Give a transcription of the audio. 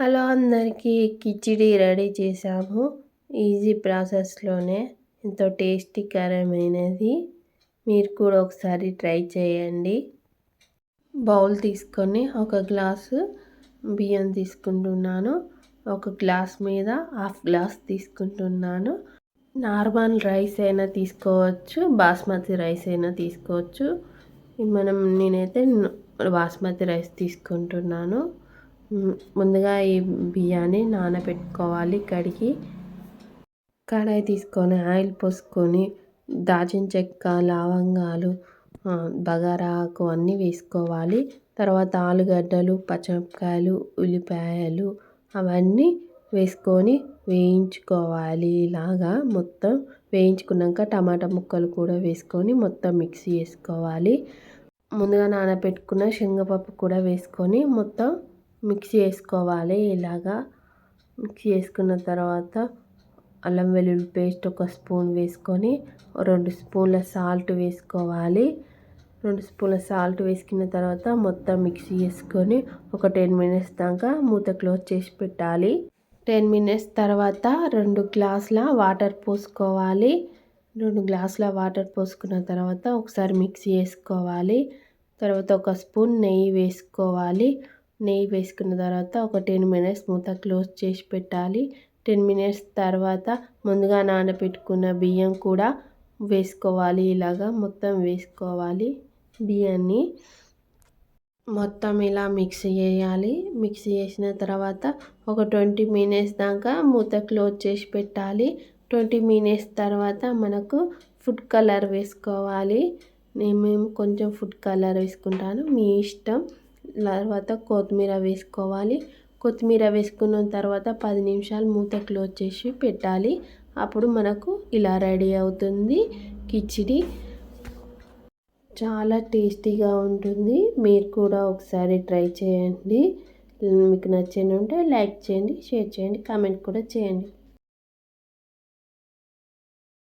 Hello అందరికీ khichdi ready చేసాము easy ప్రాసెస్లోనే ఎంతో టేస్టీకరమైనది మీరు కూడా ఒకసారి ట్రై చేయండి. బౌల్ తీసుకొని ఒక గ్లాసు బియ్యం తీసుకుంటున్నాను. ఒక గ్లాస్ మీద హాఫ్ గ్లాస్ తీసుకుంటున్నాను. నార్మల్ రైస్ అయినా తీసుకోవచ్చు బాస్మతి రైస్ అయినా తీసుకోవచ్చు. మనం నేనైతే బాస్మతి రైస్ తీసుకుంటున్నాను. ముందుగా ఈ బియ్యాన్ని నానబెట్టుకోవాలి కడిగి. కడాయి తీసుకొని ఆయిల్ పోసుకొని దాచిన చెక్క లవంగాలు బగారాకు అన్నీ వేసుకోవాలి. తర్వాత ఆలుగడ్డలు పచ్చిమిరపకాయలు ఉల్లిపాయలు అవన్నీ వేసుకొని వేయించుకోవాలి. ఇలాగా మొత్తం వేయించుకున్నాక టమాటా ముక్కలు కూడా వేసుకొని మొత్తం మిక్సీ వేసుకోవాలి ముందుగా నానబెట్టుకున్న శనగపప్పు కూడా వేసుకొని మొత్తం మిక్సీ వేసుకోవాలి ఇలాగా. మిక్సీ వేసుకున్న తర్వాత అల్లం వెల్లుల్లి పేస్ట్ ఒక స్పూన్ వేసుకొని రెండు స్పూన్ల సాల్ట్ వేసుకోవాలి. రెండు స్పూన్ల సాల్ట్ వేసుకున్న తర్వాత మొత్తం మిక్సీ వేసుకొని ఒక టెన్ మినిట్స్ దాకా మూత క్లోజ్ చేసి పెట్టాలి. టెన్ మినిట్స్ తర్వాత రెండు గ్లాసుల వాటర్ పోసుకోవాలి. రెండు గ్లాసుల వాటర్ పోసుకున్న తర్వాత ఒకసారి మిక్సీ వేసుకోవాలి తర్వాత ఒక స్పూన్ నెయ్యి వేసుకోవాలి. నెయ్యి వేసుకున్న తర్వాత ఒక టెన్ మినిట్స్ మూత క్లోజ్ చేసి పెట్టాలి. టెన్ మినిట్స్ తర్వాత ముందుగా నానబెట్టుకున్న బియ్యం కూడా వేసుకోవాలి. ఇలాగా మొత్తం వేసుకోవాలి. బియ్యాన్ని మొత్తం ఇలా మిక్స్ చేయాలి. మిక్స్ చేసిన తర్వాత ఒక ట్వంటీ మినిట్స్ దాకా మూత క్లోజ్ చేసి పెట్టాలి. ట్వంటీ మినిట్స్ తర్వాత మనకు ఫుడ్ కలర్ వేసుకోవాలి. నేను కొంచెం ఫుడ్ కలర్ వేసుకుంటాను. మీ ఇష్టం. తర్వాత కొత్తిమీర వేసుకోవాలి. కొత్తిమీర వేసుకున్న తర్వాత పది నిమిషాలు మూత క్లోజ్ చేసి పెట్టాలి. అప్పుడు మనకు ఇలా రెడీ అవుతుంది కిచిడి. చాలా టేస్టీగా ఉంటుంది. మీరు కూడా ఒకసారి ట్రై చేయండి. మీకు నచ్చింది ఉంటే లైక్ చేయండి షేర్ చేయండి కామెంట్ కూడా చేయండి.